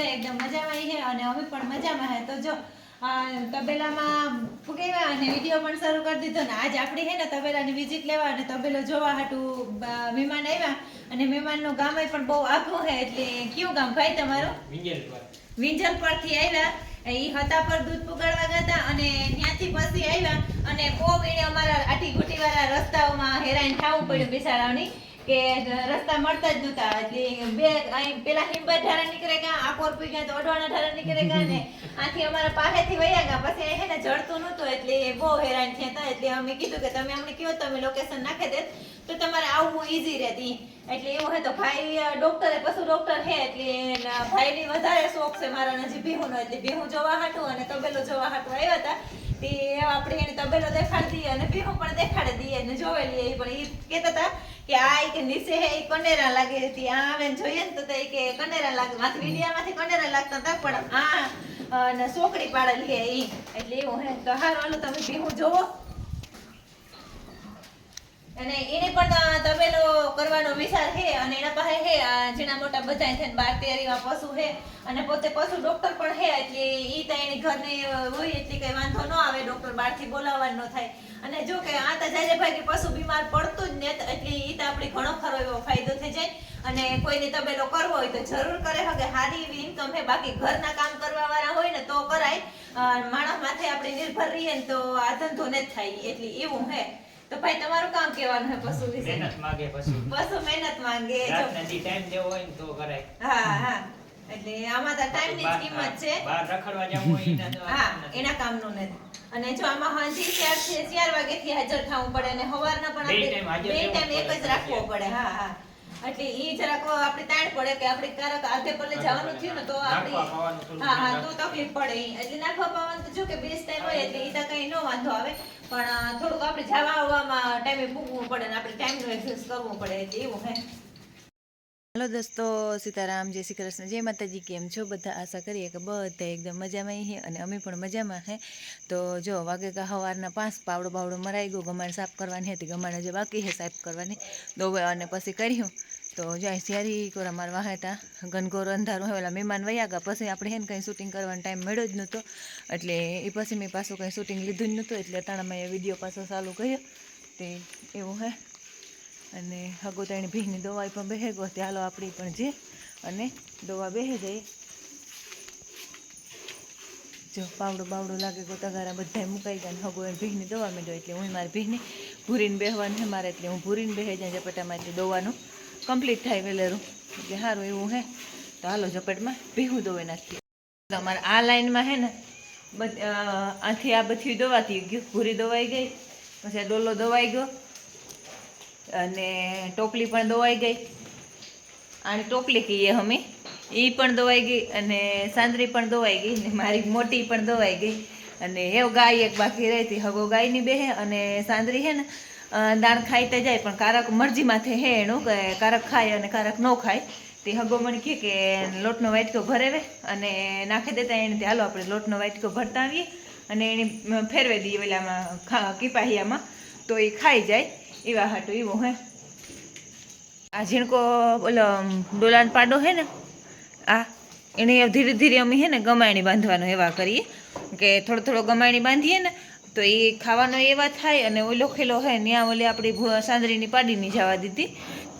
બધા એકદમ મજામાં છે અને અમે પણ મજામાં હે તો જો તબેલામાં ફૂગેવા અને વીડિયો પણ શરૂ કરી દીધો ને આજ આપણી હે ને તબેલાની વિઝિટ લેવા અને તબેલો જોવા હાટું મહેમાન આવ્યા અને મહેમાનનું ગામ પણ બહુ આઘું હે એટલે કયું ગામ ભાઈ તમારું? વિંજલ પરથી આવ્યા. ઈ હતા પર દૂધ પુગાડવા ગયા અને ત્યાંથી પછી આવ્યા અને બહુ એને અમારા આટી ગુટી વાળા રસ્તાઓમાં હેરાન થવું પડ્યું બિચારાઓની. કે રસ્તા મળતા જ નતા એટલે બે અહીં પેલા હિંબર ઢારા નીકળે ગયા આકોર પી ગયા તો અડવાણા ઢારા નીકળે ગયા ને આથી અમારા પાસેથી વયા ગયા. પછી હે ને જડતું નતું એટલે બહુ હેરાન થયા હતા. એટલે અમે કીધું કે તમે અમને કયો તમે લોકેશન નાખી દે તો તમારે આવવું ઈઝી રહેતી. એટલે એવું હે તો ભાઈ ડોક્ટર પશુ ડોક્ટર હે એટલે એના ભાઈની વધારે શોખ છે મારા નજીક ભીહુનો એટલે ભીહું જોવા હાટું અને તબેલો જોવા હાટું આવ્યા હતા. તે આપણે એને તબેલો દેખાડી દઈએ અને ભીહું પણ દેખાડી દઈએ અને જોવેલી એ પણ એ કહેતા હતા કે આ કે નીચે હે એ કનેરા લાગે ત્યાં આવે ને જોઈએ ને તો તે કે કનેરા લાગે. માથે વીડિયામાંથી કનેરા લાગતા હતા પણ આ અને સોકડી પાડેલી હે ઈ. એટલે એવું હે તો હારું, હાલો તમે ભીહું જોવો. અને એને પણ તબેલો કરવાનો વિચાર છે અને એના પાસે છે જેના મોટા બધા છે બાર તેરીમાં પશુ છે અને પોતે પશુ ડોક્ટર પણ છે એટલે એ તો એની ઘરની હોય એટલે કંઈ વાંધો ન આવે ડોક્ટર બહારથી બોલાવવાનો થાય. અને જો કે આ તો જાય ભાઈ કે પશુ બીમાર પડતું જ ને એટલે એ તો આપણે ઘણો ખરો એવો ફાયદો થઈ જાય. અને કોઈને તબેલો કરવો હોય તો જરૂર કરે. હકે સારી એવી ઇન્કમ છે, બાકી ઘરના કામ કરવાવાળા હોય ને તો કરાય. માણસ માથે આપણે નિર્ભર રહીએ ને તો આ ધંધો ને જ થાય. એટલે એવું હે તો ભાઈ તમારું કામ કેવાનું હે પશુ વિશે? મહેનત માંગે પશુ. પશુ મહેનત માંગે રાતના દી ટાઈમ દેવો હોય ને તો કરાય. હા હા. એટલે આમાં તો ટાઈમની કિંમત છે. બહાર રખડવા જવું હોય એના તો હા. એના કામનું નથી. અને જો આમાં હાંજી ચાર છે ચાર વાગેથી હાજર થવું પડે અને સવારના પણ આપણે બે ટાઈમ એક જ રાખવો પડે. હા હા. એટલે ઈ જરાક આપણે તાણ પડે કે આપણે ક્યારેક આધે પલ્લે જવાનું થયું ને તો આપણે હા હા તો તકલીફ પડે એટલે નાખવા પાવાનું તો જો કે બેસ્ટ ટાઈમ હોય એટલે ઈ તો કઈ નો વાંધો આવે. પણ થોડુંક આપણે જવા આવવામાં ટાઈમે પૂગવું પડે ને આપણે ટાઈમનું એક્સેસ કરવું પડે એટલે એવું હે. હેલો દોસ્તો સીતારામ જય શ્રી કૃષ્ણ. જય માતાજી કેમ છો? બધા આશા કરીએ કે બધા એકદમ મજામાં હે અને અમે પણ મજામાં હે. તો જો વાગે કા સવારના પાંચ પાવડો બાવડો મરાઈ ગયો ગમાણ સાફ કરવાની હતી. ગમાણ જે બાકી હે સાફ કરવાની. દોવે અને પછી કર્યું. તો જ્યાં સિયારી કોરા મારવા હતા ઘનઘોર અંધારું હોય ઓલા મહેમાન વયા ગયા. પછી આપણે હેન કંઈ શૂટિંગ કરવાનો ટાઈમ મળ્યો જ નહોતો. એટલે એ પછી મેં પાછું કંઈ શૂટિંગ લીધું જ નહોતું. એટલે અટાણામાં એ વીડિયો પાછો ચાલુ કર્યો. તે એવું હે. અને હગો તેણી ભીની દવાઈ પણ બેહે ગયો તે હાલો આપણી પણ જે. અને દવા બેહે જાય. જો પાવડો બાવડો લાગે ગો તગારા બધા મુકાઈ ગયા હગો એને ભીની દવા મેળ્યો એટલે હું મારી ભીની ભૂરીને બેહવાનું છે મારે. એટલે હું ભૂરીને બેહે જાય ઝપટામાં. એટલે દવાનું કમ્પ્લીટ થાય વેલેરું. એટલે સારું એવું હે, તો હાલો ઝપેટમાં ભીહું દવાઈ નાખીએ. તમારે આ લાઈનમાં હે ને આથી આ બધી દવાથી ગયું. ભૂરી દવાઈ ગઈ, પછી ડોલો દવાઈ ગયો, અને ટોપલી પણ દોવાઈ ગઈ. આની ટોપલી કહીએ અમે. એ પણ દવાઈ ગઈ અને સાંદરી પણ દોવાઈ ગઈ, ને મારી મોટી પણ દવાઈ ગઈ. અને એવ ગાય એક બાકી રહેતી. હગો ગાયની બે અને સાંદરી હે ને દાણ ખાઈ તો જાય, પણ કારક મરજી માથે હે એનું કે કારક ખાય અને કારક ન ખાય. તે હગો મને કહે કે લોટનો વાટકો ભરેવે અને નાખી દેતા એને હાલો આપણે લોટનો વાટકો ભરતા આવીએ અને એને ફેરવી દઈએ ઓલામાં કીપાહિયામાં. તો એ ખાઈ જાય, એવા હાટું એવું હે. આ ઝીણકો ઓલો ડોલાન પાડો હે ને, આ, એને ધીરે ધીરે અમે હે ને ગમાયણી બાંધવાનો એવા કરીએ. કે થોડો થોડો ગમાયણી બાંધીએ ને તો એ ખાવાનો એવા થાય અને ઓલો ખેલો હે ત્યાં ઓલી આપણી સાંદરીની પાડીની જવા દીધી.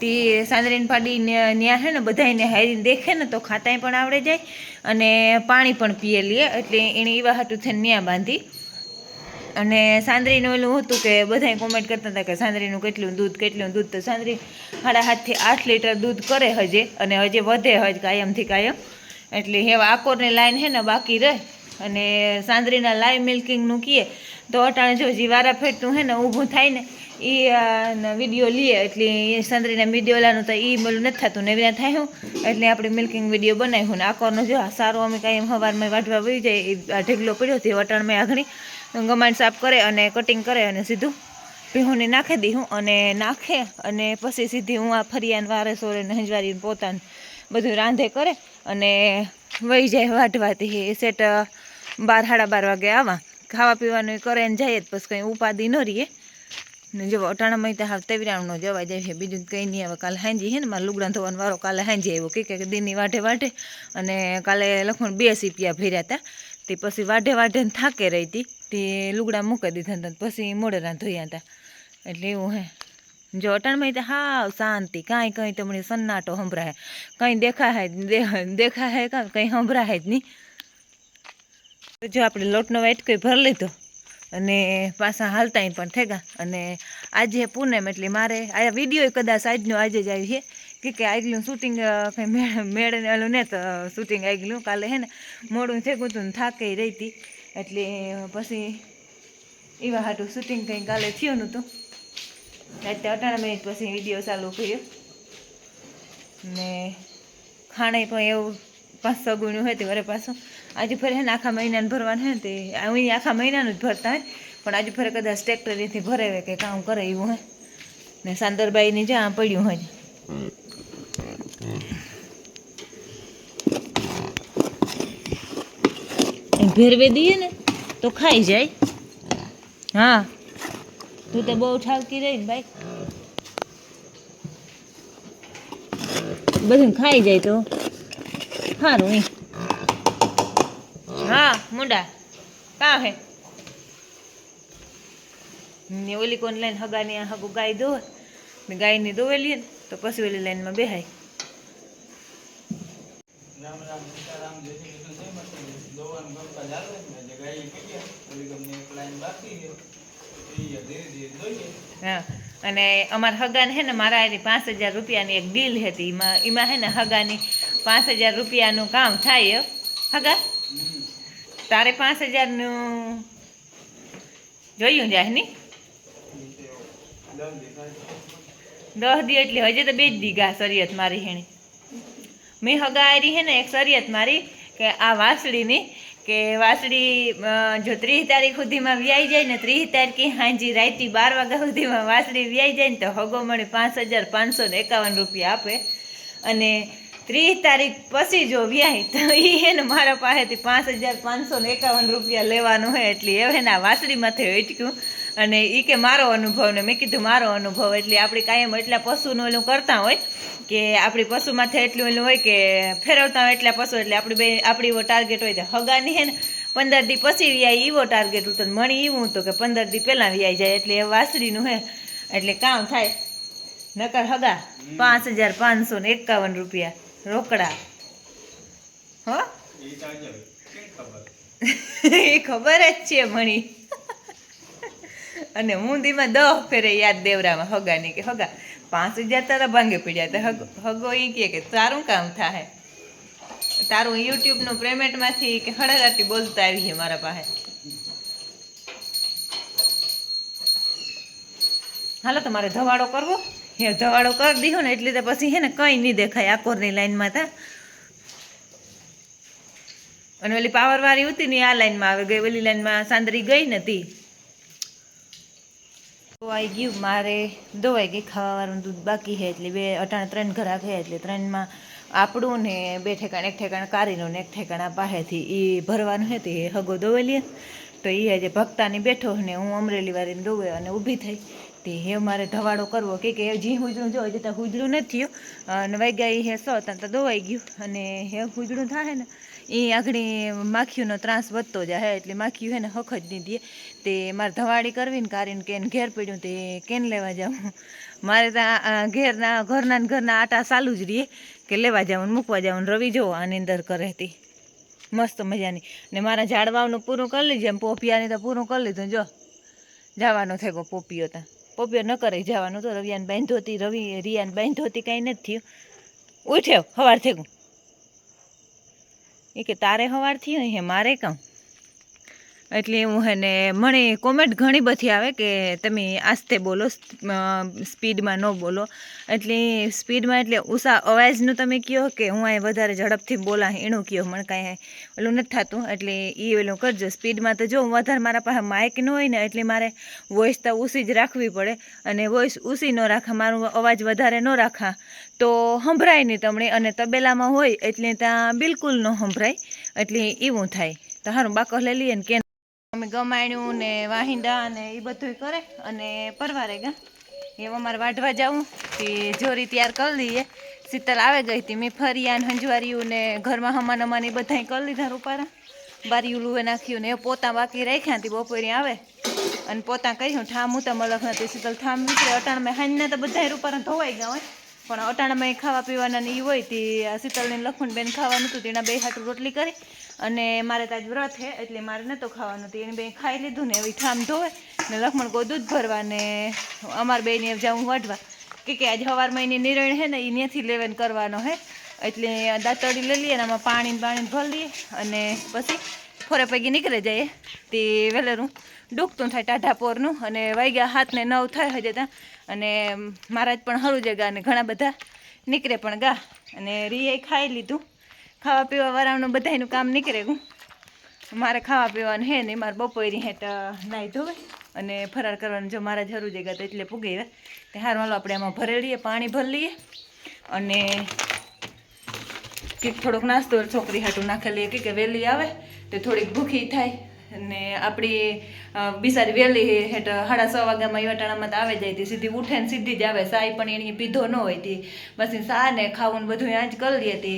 તે સાંદરીની પાડી ત્યાં હે ને બધાને હારીને દેખે ને તો ખાતાય પણ આવડે જાય અને પાણી પણ પીએ લે. એટલે એણે એવા હાટું થઈને ત્યાં બાંધી. અને સાંદરીનું ઓલું હતું કે બધાય કોમેન્ટ કરતા હતા કે સાંદરીનું કેટલું દૂધ કેટલું દૂધ. તો સાંદરી સાડા હાથથી આઠ લીટર દૂધ કરે હજે અને હજે વધે હજ કાયમથી કાયમ. એટલે હેવા આકોરની લાઈન હે ને બાકી રહે. અને સાંદરીના લાઈવ મિલ્કિંગનું કીએ તો અટાણે જો જે ફેટનું હે ને, ઊભું થાય ને એ વીડિયો લઈએ એટલે એ સાંદરીના મીડિયોલાનું તો એ બોલું નથી થતું, ને એવી થાય હું. એટલે આપણે મિલ્કિંગ વીડિયો બનાવ્યું ને આકોરનો જો સારો, અમે કાંઈ સવારમાં વાઢવા વહી જાય એ આ ઢેગલો પડ્યો તે વટાણમાં આઘણી ગમાણ સાફ કરે અને કટિંગ કરે અને સીધું ભીહુંને નાખી દઉં અને નાખે અને પછી સીધી હું આ ફરિયાન વારે સોરે ને હંજવારીને પોતાને બધું રાંધે કરે અને વહી જાય વાઢવાથી. એ સેટ બાર, સાડા બાર વાગે આવા. ખાવા પીવાનું કરે ને જાય જ, પછી કંઈ ઉપાધિ ન રહીએ ને જો અટાણામાં ત્યાં હાવ તેવરાણનો જવા જાય છે, બીજું કંઈ નહીં. આવે કાલે હાંજી છે ને, મારે લુગડા ધોવાનો વારો કાલે હાંજી આવ્યો. કે કે દિનની વાઢે વાઢે અને કાલે લખણ બે સીપિયા ભર્યા હતા તે પછી વાઢે વાઢે થાકે રહી હતી. તે લુગડા મૂકી દીધા હતા પછી મોડેરા ધોયા હતા એટલે એવું હે. જો અટાણમાં તો હાવ શાંતિ, કાંઈ કંઈ તમને સન્નાટો સંભળાય. કંઈ દેખાય દેખાય કંઈ સંભળાય જ નહીં. જો આપણે લોટનો વાટકો ભરી લીધો અને પાછા હાલતા પણ થઈ ગયા અને આજે પૂનમ, એટલે મારે આ વીડિયો કદાચ આજનો આજે જ આવી છે. કે કે આગલું શૂટિંગ કંઈ મેળ ઓલું ને તો શૂટિંગ આગલું. કાલે હે ને મોડું થેગું હતું ને થાકી રહી હતી એટલે પછી એવા હાટું શૂટિંગ કંઈ કાલે થયું નહોતું રાતે અઢાર મિનિટ પછી વીડિયો ચાલુ કર્યો. ને ખાણે પણ એવું પાંચ છ ગુણ્યું હોય તે વરે પાછું. આજે ફરે હે ને આખા મહિનાને ભરવાનું હે ને તે અહીં આખા મહિનાનું જ ભરતા હોય પણ આજે ફરે કદાચ ટ્રેક્ટરેથી ભરાવે કે કામ કરે એવું હોય ને સાંદરબાઈની જ્યાં પડ્યું હોય ભેરવે દઈએ ને તો ખાઈ જાય. હા. તું તો બહુ ઠાવકી રહી ને ભાઈ. બધું ખાઈ જાય તો. સારું ઈ હા મુંડા. કા હે? ને ઓલી કોણ લઈને હગાની આ હગું ગાય દો ને ગાયની દોવેલી ને તો પછી ઓલી લાઈનમાં બેહાય. હા અને અમાર હગાને હે ને મારા એની પાંચ હજાર રૂપિયાની એક ડીલ હતી. એમાં એમાં હે ને હગાની પાંચ હજાર રૂપિયાનું કામ થાય હગા? તારે પાંચ હજારનું જોયું જાય ને દસ દી એટલે હજે તો બે જ દી ગા શરિયત મારી હેણી. મેં હગાયરી હે ને એક શરિયત મારી કે આ વાસળીની કે વાસળી જો ત્રીસ તારીખ સુધીમાં વ્યાઈ જાય ને ત્રીસ તારીખે હાંજી રાતી બાર વાગ્યા સુધીમાં વાસળી વ્યાઈ જાય ને તો હગો મને પાંચ હજાર પાંચસો ને એકાવન રૂપિયા આપે. અને ત્રીસ તારીખ પછી જો વ્યાય તો એ હે ને મારા પાસેથી પાંચ હજાર પાંચસો ને એકાવન રૂપિયા લેવાનું હોય એટલે એના વાસળી માથે અટક્યું. અને એ કે મારો અનુભવ ને મેં કીધું મારો અનુભવ એટલે આપણે કાયમ એટલા પશુનું ઓલું કરતા હોય કે આપણી પશુ માથે એટલું ઓલું હોય કે ફેરવતા હોય એટલા પશુ એટલે આપણી બે આપણી એવો ટાર્ગેટ હોય તો હગાની હે ને પંદર દી પછી વ્યાય એવો ટાર્ગેટ હતો મણી એવું હતું કે પંદર દી પહેલાં વ્યાઈ જાય એટલે એ વાસળીનું હે એટલે કામ થાય. નકર હગા પાંચ હજાર પાંચસો ને એકાવન રૂપિયા. રોકડા. હો? એ ખબર? જ છે મણી. અને હું દીમાં દહ ફેરે યાદ દેવરામાં હગાની કે હગા પાંચ હજાર તારા ભાંગે પીડ્યા તો હગ હગો એ કહે કે તારું કામ થાય તારું યુટ્યુબનું પેમેન્ટમાંથી કે હળરાટી બોલતા આવી છે મારા પાસે. હાલો તમારે ધવાડો કરવો? હે, ધવાડો કરી દીધો ને એટલે તો પછી હે ને કંઈ નહીં દેખાય આકોરની લાઈનમાં તા. અને ઓલી પાવરવાળી હતી ને આ લાઈનમાં આવે ગઈ, ઓલી લાઈનમાં સાંદરી ગઈ નથી ધોવાઈ ગયું મારે ધોવાઈ ગઈ ખાવાવાળું દૂધ બાકી છે એટલે બે, અટાણે ત્રણ ઘરા છે એટલે ત્રણમાં આપણું ને બે ઠેકાણ, એક ઠેકાણ કારીનું ને એક ઠેકાણ પાસેથી એ ભરવાનું હતી એ હગો દોવેલી તો એ આજે ભક્તાની બેઠો ને હું અમરેલી વાળીને દોવે અને ઊભી થઈ. તે હે, મારે ધવાડો કરવો કે કે જી હુજડું જો હજી તો હુજડું નથી થયું. અને વાગ્યા હે સો ત્યાં તો દોવાઈ ગયું. અને હે, હુજડું થાય ને એ આગળી માખીઓનો ત્રાસ વધતો જાય એટલે માખીઓ હે ને હખ જ નહીં દે. તે મારે ધવાડી કરવી ને કારીને કેન ઘેર પડ્યું તે કેન લેવા જાઉં? મારે ત્યાં ઘેરના, ઘરના ઘરના આટા ચાલુ જ રહીએ કે લેવા જાઉં ને મૂકવા જાઉં ને રવિ જોવો આની અંદર કરે હતી મસ્ત મજાની. ને મારા ઝાડવાનું પૂરું કરી લીધું એમ પોપિયાની તો પૂરું કરી લીધું જો. જવાનો થઈ ગયો પોપિયો ત્યાં પોપિયો ન કરે જવાનું તો રવિયાને બાંધોતી રવિ રિયાને બાંધોતી કાંઈ નથી થયું. ઉઠ્યો સવાર થયું એ કે તારે સવાર થયું હે, મારે કામ? એટલે હું હે ને મને કોમેન્ટ ઘણી બધી આવે કે તમે આસ્તે બોલો સ્પીડમાં ન બોલો. એટલે સ્પીડમાં એટલે ઉષા અવાજનું તમે કહો કે હું અહીં વધારે ઝડપથી બોલા, એનું કહો મને કાંઈ ઓલું નથી થતું. એટલે એ ઓલું કરજો. સ્પીડમાં તો જો વધારે મારા પાસે માઇક ન હોય ને, એટલે મારે વોઇસ તો ઊંચી જ રાખવી પડે. અને વોઇસ ઊંચી ન રાખા, મારું અવાજ વધારે ન રાખા, તો સંભળાય નહીં તમને. અને તબેલામાં હોય એટલે ત્યાં બિલકુલ ન સંભળાય. એટલે એવું થાય. તો સારું બાકો લઈ લઈએ ને કે ગમાણ્યું ને વાહિંદા ને એ બધું કરે અને પરવારે ગા. એમ અમારે વાઢવા જાવું કે જોરી તૈયાર કરી લઈએ. શીતલ આવે ગઈ હતી, મેં ફરિયા ને હંજવાર્યું ને ઘરમાં હમાન હમાન એ બધાય કરી લીધા રૂપારા. બારીયું લુએ નાખ્યું ને એ પોતા બાકી રાખ્યા હતી બપોરે આવે. અને પોતા કહ્યું, ઠામ તમ મલક નથી શીતલ, ઠામ, નીકળે. અટાણમાં હાંજને તો બધા રૂપારા ધોવાઈ ગયા હોય. પણ અટાણામાં ખાવા પીવાના ને એ હોય તે શીતલને લખમણબેન ખાવાનું હતું તેના બે હાટું રોટલી કરી અને મારે તાજ વ્રત છે એટલે મારે નહોતો ખાવાનું હતું. એને બે ખાઈ લીધું ને એવી ઠામ ધોવે ને લખમણ કો દૂધ ભરવા ને અમાર બેને જાઉં વાઢવા. કે કે આજ સવારમાં એની નિર્ણય છે ને એ ત્યાંથી લેવન કરવાનો હે. એટલે દાંતળી લઈ લઈએ ને આમાં પાણી પાણી ભરી લઈએ અને પછી ફોરે પૈકી નીકળે જાય તે વહેલેરું ડૂબતું થાય ટાઢા પોરનું અને વાગ્યા હાથને નવ થાય હજે ત્યાં. અને મહારાજ પણ હરું જગા અને ઘણા બધા નીકળે પણ ગા. અને રીએ ખાઈ લીધું. ખાવા પીવા વાળાનું બધાયનું કામ નીકળે હું મારે ખાવા પીવાનું હે ને મારે બપોરી હેઠ નાહી ધોવે અને ફરાર કરવાનું. જો મારા જરૂર જગ્યા તો એટલે પૂગે તે હાર, હાલો આપણે આમાં ભરી લઈએ પાણી ભરી લઈએ. અને કંઈક થોડોક નાસ્તો છોકરી હાટું નાખેલી કે કે વહેલી આવે, તો થોડીક ભૂખી થાય. અને આપણી બિસારી વહેલી હેઠ સાડા છ વાગ્યામાં યુવાટાણામાં તો આવે જાય હતી સીધી ઉઠે ને સીધી જ આવે. સાય પણ એની પીધો ન હોય હતી બસ સા ને ખાવું ને બધું આજ કરી લઈએ તે.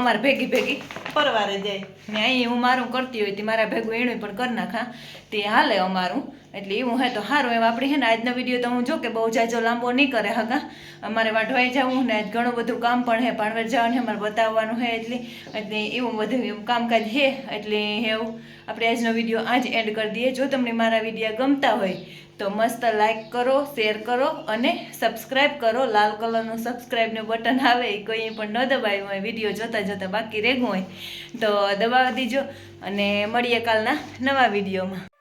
અમારે ભેગી ભેગી પરવારે જાય. ને અહીં હું મારું કરતી હોય તી, મારા ભેગું એણું પણ કરી નાખા. તે હાલે અમારું. એટલે એવું હે તો સારું એમ આપણે હે ને આજનો વીડિયો તો હું જો કે બહુ જાજો લાંબો નહીં કરે હકા અમારે વાઢવાઈ જવું ને આજ ઘણું બધું કામ પણ હે પાણવેર જવાનું હે, અમારે બતાવવાનું હે એટલે એટલે એવું બધું એવું કામકાજ હે, એટલે એવું આપણે આજનો વીડિયો આજ એન્ડ કરી દઈએ. જો તમને મારા વીડિયો ગમતા હોય તો મસ્ત લાઈક કરો શેર કરો અને સબસ્ક્રાઈબ કરો. લાલ કલરનું સબસ્ક્રાઈબનું બટન આવે એ કોઈ પણ ન દબાવ્યું હોય વીડિયો જોતાં જોતાં બાકી રહેવું હોય, તો દબાવી દીજો અને મળીએ કાલના નવા વિડીયોમાં